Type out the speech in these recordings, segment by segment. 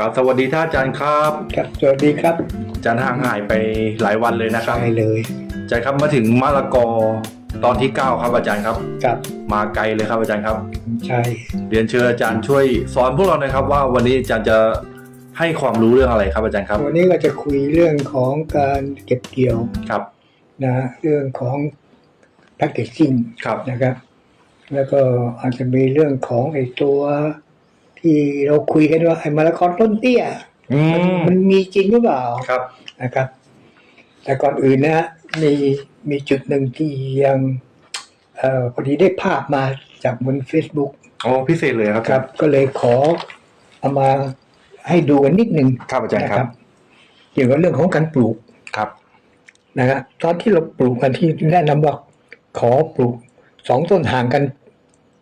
ครับสวัสดีท่านอาจารย์ครับครับสวัสดีครับอาจารย์ห่างหายไปหลายวันเลยนะครับใช่เลยอาจารย์ครับมาถึงมะละกอตอนที่ 9 ครับอาจารย์ครับครับมาไกลเลยครับอาจารย์ครับใช่เรียนเชิญอาจารย์ช่วยสอนพวกเราหน่อยครับ ว่าวันนี้อาจารย์จะให้ความรู้เรื่องอะไรครับอาจารย์ครับ วันนี้ก็จะคุยเรื่องของการเก็บเกี่ยวครับนะเรื่องของแพ c เกจจิ้งครับนะครับ แล้วก็อาจจะมีเรื่องของไอ้ตัว ที่เราคุยกันว่าไอ้มะละกอต้นเตี้ยอืมันมมันมีจริงหรือเปล่าครับ นะครับ แต่ก่อนอื่นนะฮะมีมีจุดหนึ่งที่ยังเอ่อพอดีได้ภาพมาจากบน Facebook โอ้พิเศษเลยครับครับ ก็เลยขอเอามาให้ดูกันนิดหนึ่งครับอาจารย์นะครับเกี่ยวกับเรื่องของการปลูกครับนะครับตอนที่เราปลูกกันที่แนะนำว่าขอปลูกสองต้นห่างกัน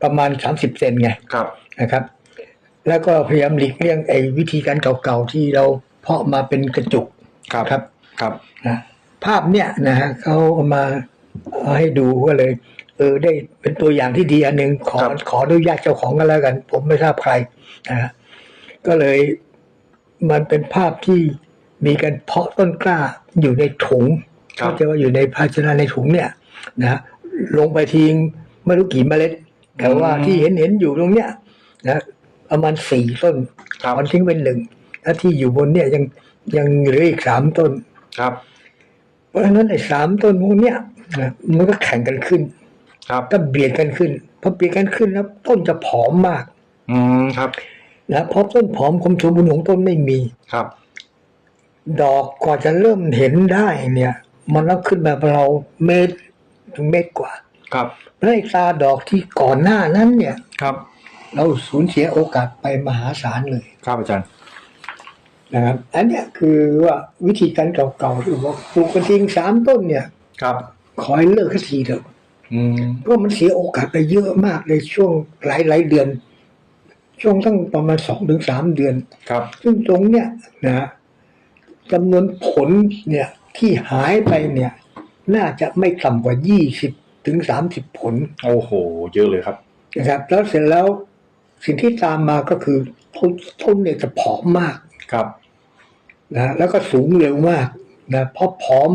ประมาณสามสิบเซนไงครับ นะครับ แล้วก็พยายามหลีกเลี่ยงไอ้วิธีการเก่าๆที่เราเพาะมาเป็นกระจุกครับครับครับนะภาพเนี่ยนะฮะเขาเอามาเอาให้ดูก็เลย เออได้เป็นตัวอย่างที่ดีอันหนึ่งขอขออนุญาตเจ้าของกันแล้วกัน ผมไม่ทราบใครนะฮะก็เลยมันเป็นภาพที่มีการเพาะต้นกล้าอยู่ในถุงครับเขาจะว่าอยู่ในภาชนะในถุงเนี่ยนะลงไปทิ้งไม่รู้กี่เมล็ด แต่ว่าที่เห็นเห็นอยู่ตรงเนี้ยนะ ประมาณสี่ต้นครับมันทิ้งเป็นหนึ่งแล้วที่อยู่บนเนี่ยยังยังเหลืออีกสามต้นครับ เพราะฉะนั้นไอ้สามต้นพวกเนี้ยนะมันก็แข่งกันขึ้น ครับก็เบียดกันขึ้นพอเบียดกันขึ้นแล้วต้นจะผอมมาก อืมครับนะเพราะต้นผอมความสมบูรณ์ของต้นไม่มีครับ ดอกกว่าจะเริ่มเห็นได้เนี่ย มันต้องขึ้นมาเราเมตรถึงเมตรกว่า ครับแล้วไอ้ตาดอกที่ก่อนหน้านั้นเนี่ยครับ เราสูญเสียโอกาสไปมหาศาลเลยครับอาจารย์นะครับ อันเนี้ยคือว่าวิธีการเก่าๆที่บอกปลูกกระทิงสามต้นเนี่ย ครับขอให้เลิกสักทีเถอะอืมเพราะมันเสียโอกาสไปเยอะมากในช่วงหลายหลายๆเดือน ช่วงตั้งประมาณสองถึงสามเดือน ครับ ซึ่งตรงเนี้ยนะจำนวนผลเนี่ยที่หายไปเนี่ย น่าจะไม่ต่ำกว่ายี่สิบถึงสามสิบผล โอ้โห เยอะเลยครับนะครับแล้วเสร็จแล้ว สิ่งที่ตามมาก็คือต้นต้นเนี่ยจะผอมมากครับนะแล้วก็สูงเร็วมากนะเพราะผอม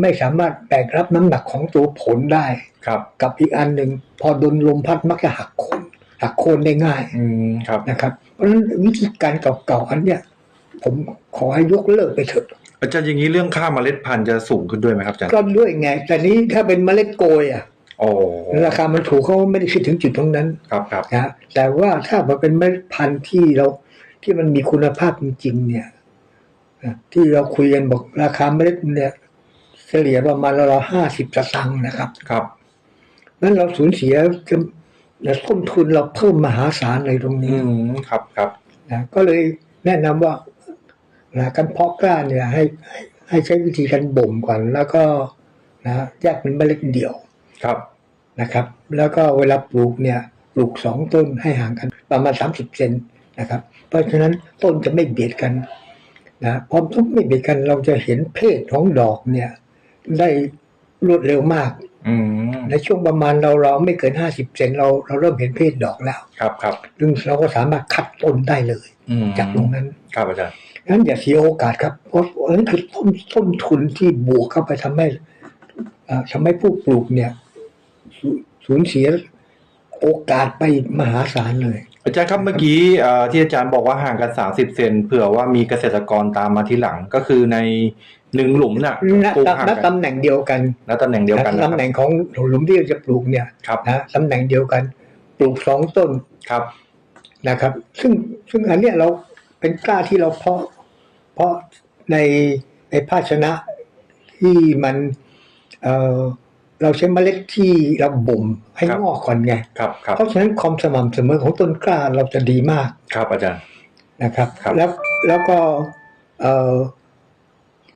ไม่สามารถแบกรับน้ำหนักของตัวผลได้ครับ กับอีกอันหนึ่งพอโดนลมพัดมักจะหักโคนหักโคนได้ง่าย อืมครับนะครับ เพราะฉะนั้นวิธีการเก่าๆอันเนี้ยผมขอให้ยกเลิกไปเถอะอาจารย์อย่างนี้เรื่องค่าเมล็ดพันธุ์จะสูงขึ้นด้วยไหมครับอาจารย์ก็ด้วยไง แต่นี้ถ้าเป็นเมล็ดโกยอะโอ้ ราคามันถูกเขาไม่ได้คิดถึงจุดตรงนั้นครับครับนะแต่ว่าถ้ามันเป็นเมล็ดพันธุ์ที่เราที่มันมีคุณภาพจริงๆเนี่ยนะที่เราคุยกันบอกราคาเมล็ดเนี่ยเฉลี่ยประมาณเราห้าสิบสตางค์นะครับ ครับนั้นเราสูญเสียจะนะต้นทุนเราเพิ่มมหาศาลเลยตรงอืนี้มครับครับนะก็เลยแนะนำว่านะการเพาะกล้าเนี่ยให้ให้ให้ใช้วิธีการบ่มก่อนแล้วก็นะแยกเป็นเมล็ดเดี่ยว ครับนะครับ แล้วก็เวลาปลูกเนี่ยปลูกสองต้นให้ห่างกัน ประมาณสามสิบเซนนะครับ เพราะฉะนั้นต้นจะไม่เบียดกันนะพอต้นไม่เบียดกันเราจะเห็นเพศของดอกเนี่ย ได้รวดเร็วมากอืมในช่วงประมาณเราเราไม่เกินห้าสิบเซนเราเราเริ่มเห็นเพศดอกแล้วครับครับซึ่งเราก็สามารถคัดต้นได้เลยอืมจากตรงนั้นครับอาจารย์งั้นอย่าเสียโอกาสครับ เพราะอันนั้นคือต้นต้นทุนที่บวกเข้าไปทำให้อ่าทำให้ผู้ปลูกเนี่ย สูสูญเสียโอกาสไปมหาศาลเลย อาจารย์ครับเมื่อกี้เอ่อที่อาจารย์บอกว่าห่างกันสามสิบเซนเผื่อว่ามีเกษตรกรตามมาทีหลังก็คือในหนึ่งหลุมน่ะณปลูกห่างณกันตำแหน่งเดียวกันและตำแหน่งเดียวกันนะคตำรับแหน่งของหลุมที่เราจะปลูกเนี่ยครับนะตำแหน่งเดียวกัน ปลูกสองต้นครับนะครับ ซึ่งซึ่งอันเนี้ยเราเป็นกล้าที่เราเพาะ เพาะในในภาชนะที่มันเออ เราใช้เมล็ดที่เราบ่มให้งอกก่อนไงครับครับเพราะฉะนั้นความสม่ำเสมอของต้นกล้าเราจะดีมากครับอาจารย์นะครับครับแล้วแล้วก็เอ่อ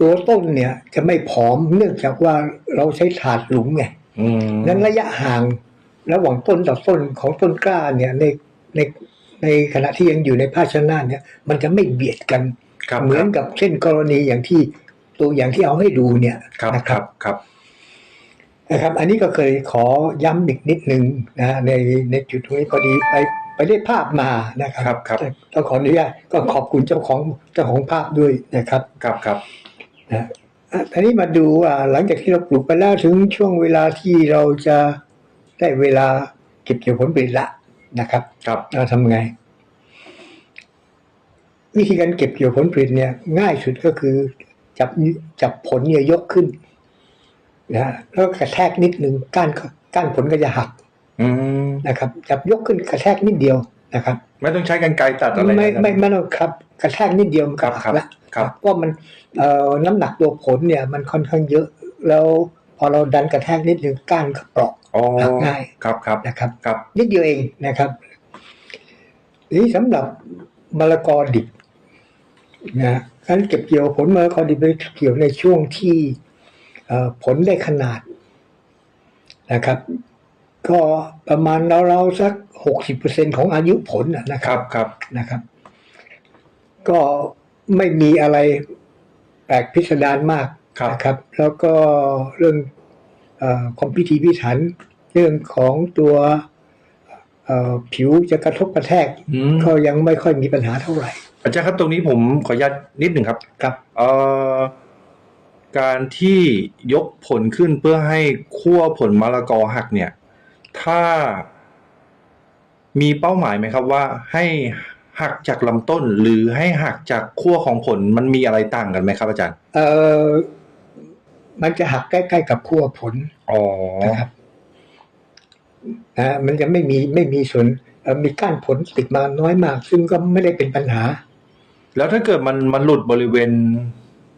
ตัวต้นเนี่ยจะไม่ผอมเนื่องจากว่าเราใช้ถาดหลุมไงอืมนั้นระยะห่างระหว่างต้นต่อต้นของต้นกล้าเนี่ยในในในขณะที่ยังอยู่ในภาชนะเนี่ย มันจะไม่เบียดกันครับเหมือนกับเช่นกรณีอย่างที่ตัวอย่างที่เอาให้ดูเนี่ยครับนะคครัรับบครับ นะครับ อันนี้ก็เคยขอย้ำอีกนิดนึงนะในในจุดตรงนี้พอดีไปไปได้ภาพมานะคครัรับบครับต้องขออนุญาตก็ขอบคุณเจ้าของเจ้าของภาพด้วยนะครับครับครับนะอะทีนี้มาดูว่าหลังจากที่เราปลูกไปแล้วถึงช่วงเวลาที่เราจะได้เวลาเก็บเกี่ยวผลผลิตละนะครับ ครับเราทำไง วิธีการเก็บเกี่ยวผลผลิตเนี่ย ง่ายสุดก็คือจับจับผลเนี่ยยกขึ้น นะแล้วกระแทกนิดหนึ่งก้านก้านผลก็จะหักอืมนะครับจับยกขึ้นกระแทกนิดเดียวนะครับ ไม่ต้องใช้กันไกรตัดอะไรไม่นะไม่ไม่ต้องครับ กระแทกนิดเดียวมันคก็รับหัครักบละครับเพราะมันเอ่อน้ำหนักตัวผลเนี่ย มันค่อนข้างเยอะ แล้วพอเราดันกระแทกนิดหนึ่งก้านก็เปราะอ๋อหักง่ายครับครับนะครับครับ นิดเดียวเองนะครับนี่สำหรับมะละกอดิบนะการเก็บเกี่ยวผลมะละกอดิบไปเกี่ยวในช่วงที่เอ่อ ผลได้ขนาดนะครับ ก็ประมาณเราๆสักหกสิบเปอร์เซ็นของอายุผลนะนะคครับรับครับนะครับ ก็ไม่มีอะไรแปลกพิสดารมากครับนะครับ แล้วก็เรื่องเออความพิถีพิถัน เรื่องของตัวเอ่อผิวจะกระทบกระแทกอืมก็ยังไม่ค่อยมีปัญหาเท่าไหร่อาจารย์ครับตรงนี้ผมขออนุญาตนิดหนึ่งครับครับเอ่อ การที่ยกผลขึ้นเพื่อให้ขั้วผลมะละกอหักเนี่ย ถ้ามีเป้าหมายไหมครับว่าให้หักจากลำต้นหรือให้หักจากขั้วของผลมันมีอะไรต่างกันไหมครับอาจารย์ เออมันจะหักใกล้ๆกับขั้วผลอ๋อนะครับนะมันจะไม่มีไม่มีส่วนเอ่อมีก้านผลติดมาน้อยมาก ซึ่งก็ไม่ได้เป็นปัญหา แล้วถ้าเกิดมันมันหลุดบริเวณ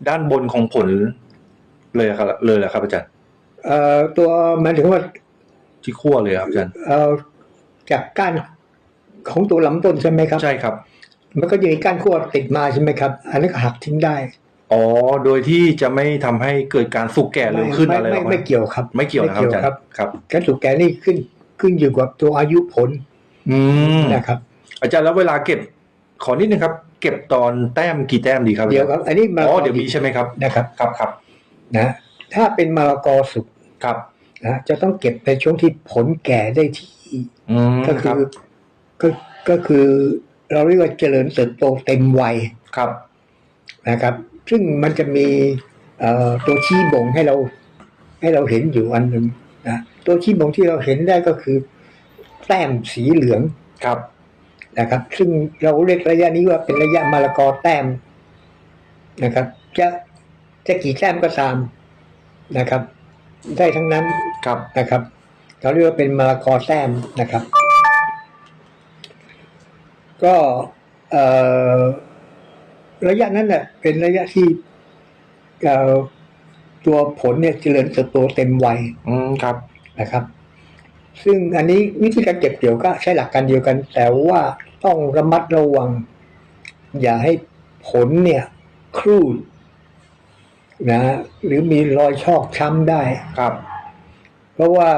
ด้านบนของผล เลยอะครับเลยเหรอครับอาจารย์เอ่อตัวหมายถึงว่าที่ขั้วเลยครับอาจารย์เอ่อจากก้านของตัวลำต้นใช่ไหมครับ ใช่ครับ มันก็จะมีก้านขั้วติดมาใช่ไหมครับ อันนี้ก็หักทิ้งได้อ๋อ โดยที่จะไม่ทำให้เกิดการสุกแก่เร็วขึ้นไม่อะไรหรไม่อกไม่เกี่ยวครับ ไม่เกี่ยวนะครับอาจารย์ครับครับการถูกแก่นี่ขึ้นขึ้นอยู่กับตัวอายุผล อืมนะครับ อาจารย์แล้วเวลาเก็บ ขอนิดนึงครับ เก็บตอนแต้มกี่แต้มดีครับเดี๋ยวครับ อันนี้มะละอ๋กออเดี๋ยวมีใช่ไหมครับนะครับครับครับ นะถ้าเป็นมะละกอสุกครับนะจะต้องเก็บในช่วงที่ผลแก่ได้ที่อืมก็คคืรัอบก็ก็คือเราเรียกว่าเจริญเติบโตเต็มวัยครับนะครับ ซึ่งมันจะมีเอ่อตัวชี้บ่งให้เรา ให้เราเห็นอยู่อันหนึ่งนะตัวชี้บ่งที่เราเห็นได้ก็คือ แต้มสีเหลืองครับนะครับ ซึ่งเราเรียกระยะนี้ว่าเป็นระยะมะละกอแต้มนะครับ จะ จะกี่แต้มก็ตามนะครับ ได้ทั้งนั้นครับนะครับเราเรียกว่าเป็นมะละกอแต้มนะครับ ก็เอ่อระยะนั้นเน่ะเป็นระยะที่เอ่อตัวผลเนี่ยเจริญเติบโตเต็มวัยอืมครับนะครับ ซึ่งอันนี้วิธีการเก็บเกี่ยวก็ใช้หลักการเดียวกัน แต่ว่าต้องระมัดระวัง อย่าให้ผลเนี่ยครูด นะหรือมีรอยชอกช้ำได้ครับ เพราะว่า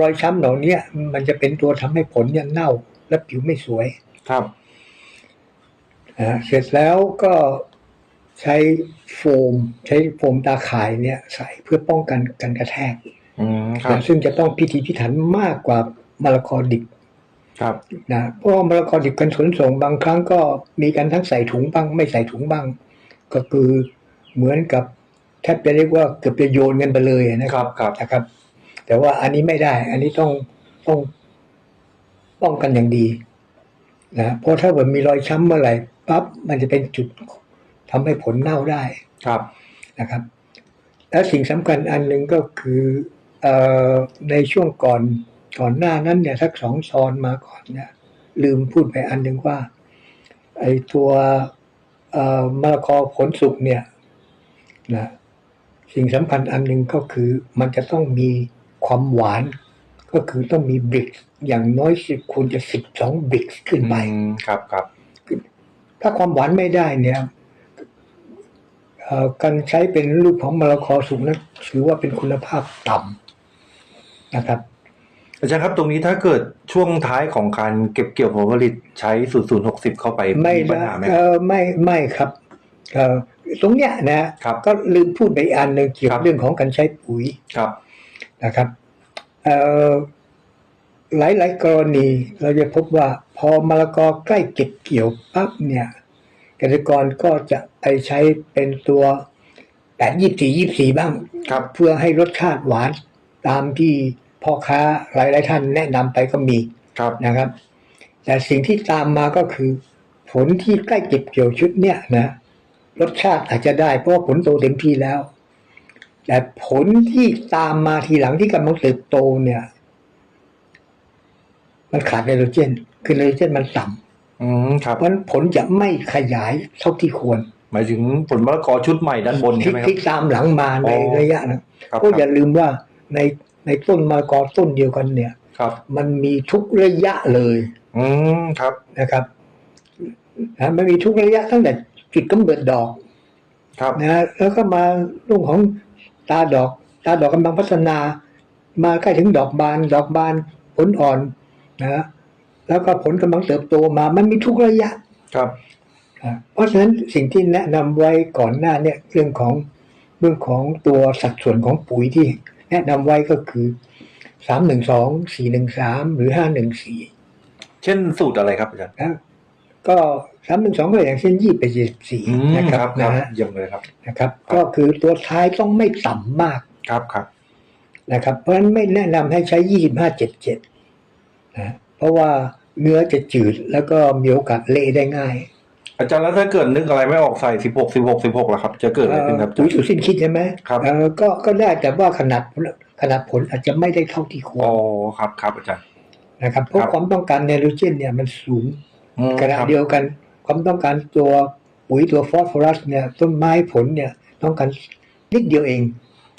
รอยช้ำเหล่านี้มันจะเป็นตัวทำให้ผลเนี่ยเน่า และผิวไม่สวยครับอ่าเสร็จแล้วก็ใช้โฟม ใช้โฟมตาข่ายเนี่ย ใส่เพื่อป้องกันการกระแทกอืมครับนะซึ่งจะต้องพิถีพิถันมากกว่ามะละกอดิบครับนะเพราะว่ามะละกอดิบกันขนส่งบางครั้งก็มีการทั้งใส่ถุงบ้าง ไม่ใส่ถุงบ้าง ก็คือ เหมือนกับแทบจะเรียกว่าเกือบจะโยนกันไปเลยนะคครับรับครับนะครับ แต่ว่าอันนี้ไม่ได้ อันนี้ต้องต้องป้องกันอย่างดีนะเพราะถ้าเกิดมีรอยช้ำเมื่อไหร่ปั๊บมันจะเป็นจุดทำให้ผลเน่าได้ครับนะครับ และสิ่งสำคัญอันหนึ่งก็คือเอ่อในช่วงก่อนก่อนหน้านั้นเนี่ยสักสองซอนมาก่อนเนี่ยลืมพูดไปอันหนึ่งว่า ไอ้ตัวเอ่อมะละกอผลสุกเนี่ย นะสิ่งสำคัญอันหนึ่งก็คือมันจะต้องมีความหวาน ก็คือต้องมีบริกอย่างน้อยสิควรจะสิบสองบริกขึ้นไปอืมครับครับถ้าความหวานไม่ได้เนี่ยเอ่อการใช้เป็นรูปของมะละกอสุกนั้นถือว่าเป็นคุณภาพต่ำนะครับอาจารย์ครับตรงนี้ถ้าเกิดช่วงท้ายของการเก็บเกี่ยวผลผลิตใช้สูตรศูนย์หกสิบเข้าไปไม่มีปัญได้หาไหมเออไม่ไม่ครับเออ ตรงเนี้ยนะครับก็ลืมพูดไปอีกอันหนึ่งเกี่ยวครักับบเรื่องของการใช้ปุ๋ยครับนะครับเออหลายๆกรณีเราจะพบว่าพอมะละกอใกล้เก็บเกี่ยวปั๊บเนี่ยเกษตรกรก็จะไปใช้เป็นตัวแปดยี่สี่ยี่สี่บ้างครับ เพื่อให้รสชาติหวานตามที่พ่อค้าหลายๆท่านแนะนำไปก็มีครับนะครับ แต่สิ่งที่ตามมาก็คือ ผลที่ใกล้เก็บเกี่ยวชุดเนี่ยนะ รสชาติอาจจะได้เพราะว่าผลโตเต็มที่แล้ว แต่ผลที่ตามมาทีหลังที่กำลังเติบโตเนี่ย มันขาดไนโตรเจน คือไนโตรเจนมันต่อืมครัำบเพราะฉะนั้นผลจะไม่ขยายเท่าที่ควร หมายถึงผลมะละกอชุดใหม่ด้านบนใช่ที่ไหมครับที่ตามหลังมาในอ๋อระยะนะครับก็อย่าลืมว่าในในต้นมะละกอต้นเดียวกันเนี่ย ครับ มันมีทุกระยะเลย อืมครับนะครับนะมันมีทุกระยะตั้งแต่ จุดกำเนิดดอกครับนะแล้วก็มาเรื่องของตาดอก ตาดอกกำลังพัฒนา มาใกล้ถึงดอกบาน ดอกบานผลอ่อนนะแล้วก็ผลกำลังเติบโตมามันมีทุกระยะครับอะเพราะฉะนั้นสิ่งที่แนะนำไว้ก่อนหน้าเนี่ยเรื่องของเรื่องของตัวสัดส่วนของปุ๋ยที่ แนะนำไว้ก็คือสามหนึ่งสองสี่หนึ่งสามหรือห้าหนึ่งสี่เช่นสูตรอะไรครับอาจารย์นะก็ สามหนึ่งสองก็อย่างเช่นยี่ไปยี่สี่อืมนะคครัรับบครันะบฮะเยี่ยมเลยครับนะครับ ก็คือตัวท้ายต้องไม่ต่ำมากครับครับนะครับ เพราะฉะนั้นไม่แนะนำให้ใช้ยี่สิบห้าเจ็ดเจ็ดนะเพราะว่าเนื้อจะจืดแล้วก็มีโอกาสเละได้ง่าย อาจารย์แล้วถ้าเกิดนึกอะไรไม่ออกใส่สิบหกสิบหกสิบหกล่ะครับ จะเกิดอะไรขึ้นครับอาจาปุ๋รยย์สูตรสิ้นคิดใช่ไหมครับเออก็ก็ได้แต่ว่าขนาดขนาดผลอาจจะไม่ได้เท่าที่ควอ๋รอครับครับอาจารย์นะครับเพราะครับความต้องการไนโตรเจนเนี่ยมันสูงอืมขณะครับเดียวกัน ความต้องการตัวปุ๋ยตัวฟอสฟอรัสเนี่ยต้นไม้ผลเนี่ยต้องการนิดเดียวเอง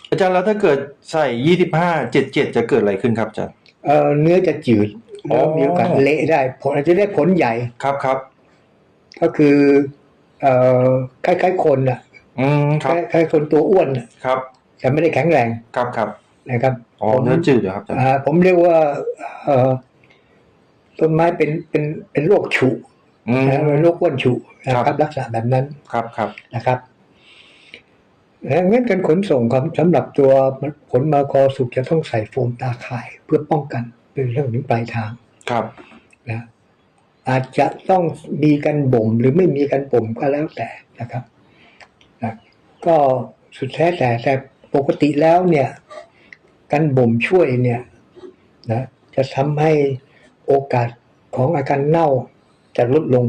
อาจารย์แล้วถ้าเกิดใส่ยี่สิบห้าเจ็ดเจ็ดจะเกิดอะไรขึ้นครับอาจารย์เอ่อเนื้อจะจืดอ๋อแล้วมีโอกาสเละได้ ผลอาจจะได้ผลใหญ่ครับครับ ก็คือ เอ่อคล้ายๆคนน่ะอืมคครับล้ายคล้ายๆคนตัวอ้วนน่ะครับแต่ไม่ได้แข็งแรงครับครับนะครับอ๋อผม เนื้อจืดเหรอครับอาจารย์อ่าผมเรียกว่าเอ่อต้นไม้เป็นเป็นเป็นโรคฉุอืม นะเป็นโรคอ้วนฉุนะคครัรับบลักษณะแบบนั้นครับครับนะครับแล้วงั้นการขนส่งครับสำหรับตัวผลมาคอสุกจะต้องใส่โฟมตาข่ายเพื่อป้องกันเป็นเรื่องถึงปลายทางครับนะอาจจะต้องมีกันบ่มหรือไม่มีกันบ่มก็แล้วแต่นะครับนะก็สุดแท้แต่แต่ปกติแล้วเนี่ยการบ่มช่วยเนี่ยนะจะทำให้โอกาสของอาการเน่า จะลดลง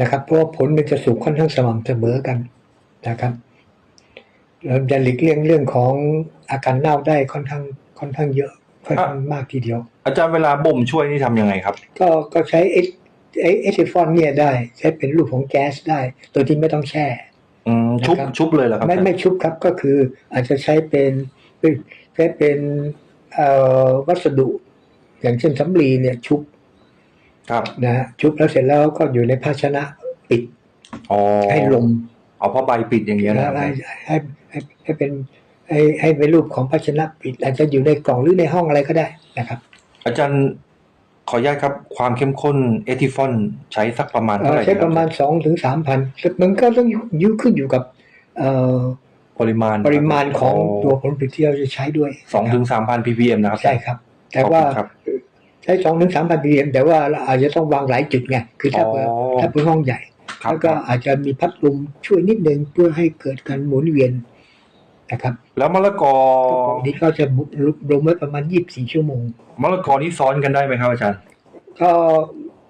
นะครับ เพราะว่าผลมันจะสุกค่อนข้างสม่ำเสมอกันนะครับเราจะหลีกเลี่ยงเรื่องของอาการเน่าได้ค่อนข้างค่อนข้างเยอะค่อนข้างมากทีเดียว อาจารย์เวลาบ่มช่วยนี่ทำยังไงครับ ก็ก็ใช้เอเอเอทิฟอนเนี่ยได้ ใช้เป็นรูปของแก๊สได้โดยที่ไม่ต้องแช่อืมชุบนะครับชุบเลยเหรอครับไม่อาจารย์ไม่ชุบครับก็คือ อาจจะใช้เป็นใช้เป็นเอ่อวัสดุ อย่างเช่นสำลีเนี่ยชุบ ครับนะฮะชุบแล้วเสร็จแล้วก็อยู่ในภาชนะปิดอ๋อให้ลมเอาผ้าใบปิดอย่างเงี้ยนะครับให้ให้ให้ให้เป็นให้ให้เป็นรูปของภาชนะปิดอาจจะอยู่ในกล่องหรือในห้องอะไรก็ได้นะครับ อาจารย์ขออนุญาตครับความเข้มข้นเอทิฟอนใช้สักประมาณเอ่เท่าอไหร่ใช้ดีคปบระมาณสองถึงสามพันมันก็ต้องยุ่ขึ้นอยู่กับเอ่อปริมาณปริมาณของตัวผลผลิตที่เราจะใช้ด้วยสองถึงสามพัน ppm นะครับ ใช่ครับ แต่ขอบคุณว่าครับใช้สองถึงสามพันปีแต่ว่าเราอาจจะต้องวางหลายจุดไงคือถ้าเปิดอ๋อ ถ้าเป็นห้องใหญ่ ครับแล้วก็อาจจะมีพัดลมช่วยนิดนึงเพื่อให้เกิดการหมุนเวียนนะครับแล้วมะละกอปกติก็จะลมไว้ประมาณยี่สิบสี่ชั่วโมง มะละกอนี่ซ้อนกันได้ไหมครับอาจารย์ก็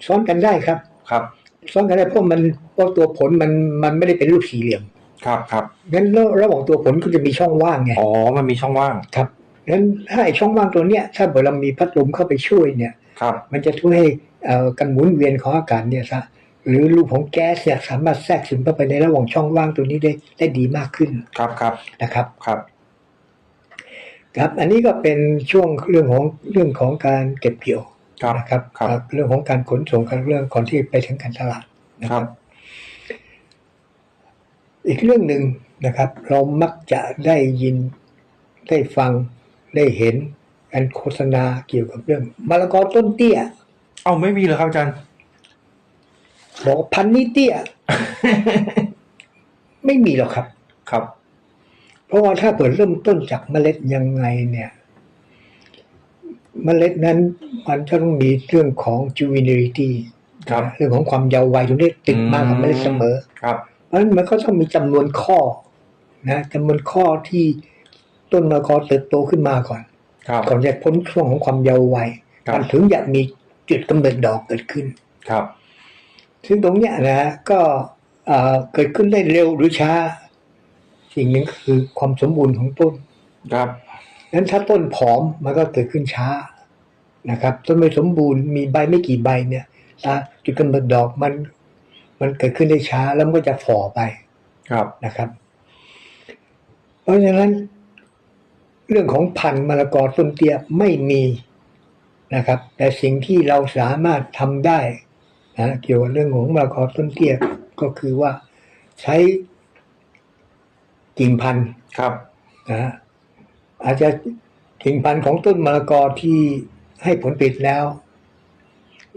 ซ้อนกันได้ครับ ครับ ซ้อนกันได้เพราะมันเพราะตัวผลมันมันไม่ได้เป็นรูปสี่เหลี่ยมครับครับงั้นระระหว่างตัวผลก็จะมีช่องว่างไงอ๋อมันมีช่องว่าง ครับ งั้นถ้าไอ้ช่องว่างตัวเนี้ยถ้าเกิดเรามีพัดลมเข้าไปช่วยเนี่ย ครับ มันจะช่วยให้เอ่อการหมุนเวียนของอากาศเนี่ยซะหรือรูปของแก๊สเนี่ยสามารถแทรกซึมเข้าไปในระหว่างช่องว่างตัวนี้ได้ได้ดีมากขึ้นครับครับนะครับ ครับ ครับ อันนี้ก็เป็นช่วงเรื่องของเรื่องของการเก็บเกี่ยวครับนะครับครับครับเรื่องของการขนส่งการเรื่องก่อนที่ไปถึงการตลาดนะคครัรับ บ อีกเรื่องหนึ่งนะครับ เรามักจะได้ยินได้ฟัง ได้เห็นการโฆษณาเกี่ยวกับเรื่องมะละกอต้นเตี้ย เอ้าไม่มีเหรอครับอาจารย์ บอกพันธุ์นี้เตี้ย ไม่มีหรอกครับ ครับ เพราะว่าถ้าเปิดเริ่มต้นจากเมล็ดยังไงเนี่ย เมล็ดนั้นมันจะต้องมีเรื่องของ juvenility ครับ เรื่องของความเยาว์วัยตรงนี้ติดมากับเมล็ดเสมอ ครับ เพราะฉะนั้นมันก็ต้องมีจำนวนข้อ นะจำนวนข้อที่ ต้นมะละกอเติบโตขึ้นมาก่อนครับก่อนจะพ้นช่วงของความเยาว์วัยครับมันถึงจะมีจุดกำเนิดดอกเกิดขึ้นครับซึ่งตรงเนี้ยนะก็เอ่อเกิดขึ้นได้เร็วหรือช้า สิ่งหนึ่งก็คือความสมบูรณ์ของต้นครับนั้นถ้าต้นผอมมันก็เกิดขึ้นช้านะครับ ต้นไม่สมบูรณ์มีใบไม่กี่ใบเนี่ยนะจุดกำเนิดดอกมัน มันเกิดขึ้นได้ช้าแล้วมันก็จะฝ่อไปครับนะครับ เพราะฉะนั้น เรื่องของพันธุ์มะละกอต้นเตี้ยไม่มีนะครับ แต่สิ่งที่เราสามารถทำได้นะเกี่ยวกับเรื่องของมะละกอต้นเตี้ยก็คือว่าใช้กิ่งพันธุ์ครับนะฮะอาจจะกิ่งพันธุ์ของต้นมะละกอที่ให้ผลผลิตแล้ว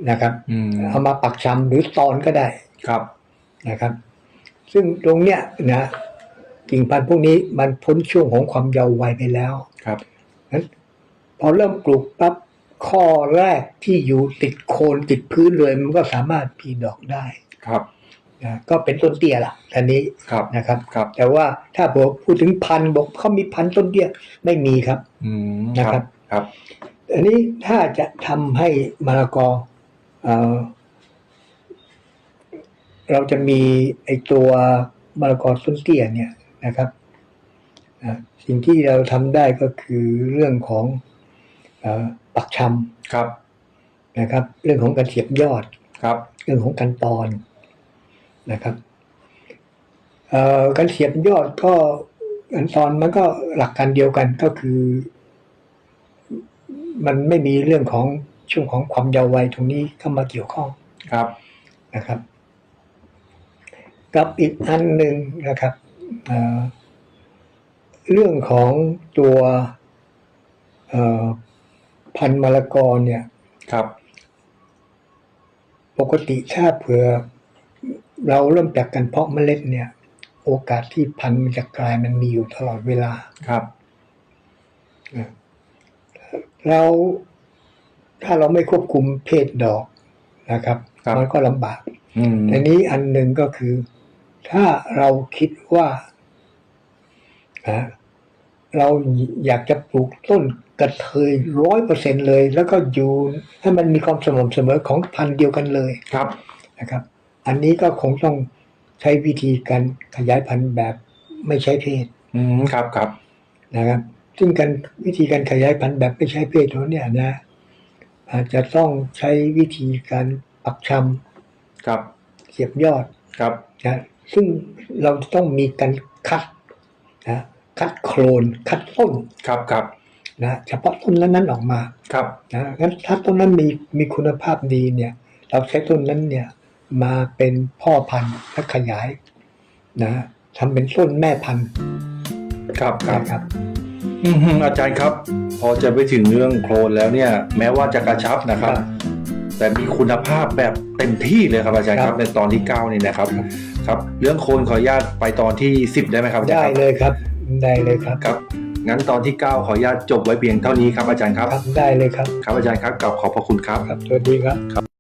นะครับอืมเอามาปักชำหรือตอนก็ได้ครับนะครับ ซึ่งตรงเนี้ยนะ กิ่งพันธุ์พวกนี้มันพ้นช่วงของความเยาว์วัยไปแล้วครับนั้นพอเริ่มปลูกปั๊บข้อแรกที่อยู่ติดโคนติดพื้นเลยมันก็สามารถพีดอกได้ครับนะก็เป็นต้นเตี้ยละอันนี้ครับนะครับครับ แต่ว่าถ้าบอกพูดถึงพันธุ์บอกเขามีพันธุ์ต้นเตี้ยไม่มีครับอืมนะครับครับ อันนี้ถ้าจะทำให้มะละกอเอ่อเราจะมีไอตัวมะละกอต้นเตี้ยเนี่ย นะครับอ่าสิ่งที่เราทำได้ก็คือเรื่องของเออปักชครับำนะครับ เรื่องของการเสียบยอดครับ เรื่องของการตอนนะครับเอ่อการเสียบยอดก็การตอนมันก็หลักการเดียวกันก็คือ มันไม่มีเรื่องของช่วงของความเยาว์วัยตรงนี้เข้ามาเกี่ยวข้องครับนะครับ กับอีกอันหนึ่งนะครับ เอ่อเรื่องของตัวเอ่อพันธุ์มะละกอเนี่ยครับ ปกติถ้าเผื่อ เราเริ่มจากการเพาะเมล็ดเนี่ย โอกาสที่พันธุ์มันจะกลายมันมีอยู่ตลอดเวลาครับเราถ้าเราไม่ควบคุมเพศดอกนะครับครับมันก็ลำบากอืมแต่นี้อันหนึ่งก็คือ ถ้าเราคิดว่า นะเราอยากจะปลูกต้นกระเทยร้อยเปอร์เซ็นเลย แล้วก็อยู่ให้มันมีความสม่ำเสมอของพันธุ์เดียวกันเลยครับนะครับ อันนี้ก็คงต้องใช้วิธีการขยายพันธุ์แบบไม่ใช้เพศ อืมครับครับนะครับ ซึ่งการวิธีการขยายพันธุ์แบบไม่ใช้เพศตัวเนี้ยนะ อาจจะต้องใช้วิธีการปักชครับำเสียบยอดครับนะซึ่งเราจะต้องมีการคัดนะ คัดโคลนคัดต้นครับครับนะเฉพาะต้นนั้นๆออกมาครับนะงั้นถ้าต้นนั้นมีมีคุณภาพดีเนี่ย เราใช้ต้นนั้นเนี่ยมาเป็นพ่อพันธุ์และขยายนะทำเป็นต้นแม่พันธุ์ครับครับนะครับอืมฮึอาจารย์ครับ พอจะไปถึงเรื่องโคลนแล้วเนี่ย แม้ว่าจะกระชับนะครับครับแต่มีคุณภาพแบบเต็มที่เลยครับอาจารย์คครัรับบในตอนที่เก้านี่นะครับ ครับ เรื่องโคลนขออนุญาตไปตอนที่สิบได้ไหมครับอาจารได้ย์ครับเลยครับ ได้เลยครับครับ งั้นตอนที่เก้าขออนุญาตจบไว้เพียงเท่านี้ครับอาจารย์ครับ ครับได้เลยครับ ครับอาจารย์ครับกลับขอบพระคุณครับ ครับสวัสดีครับ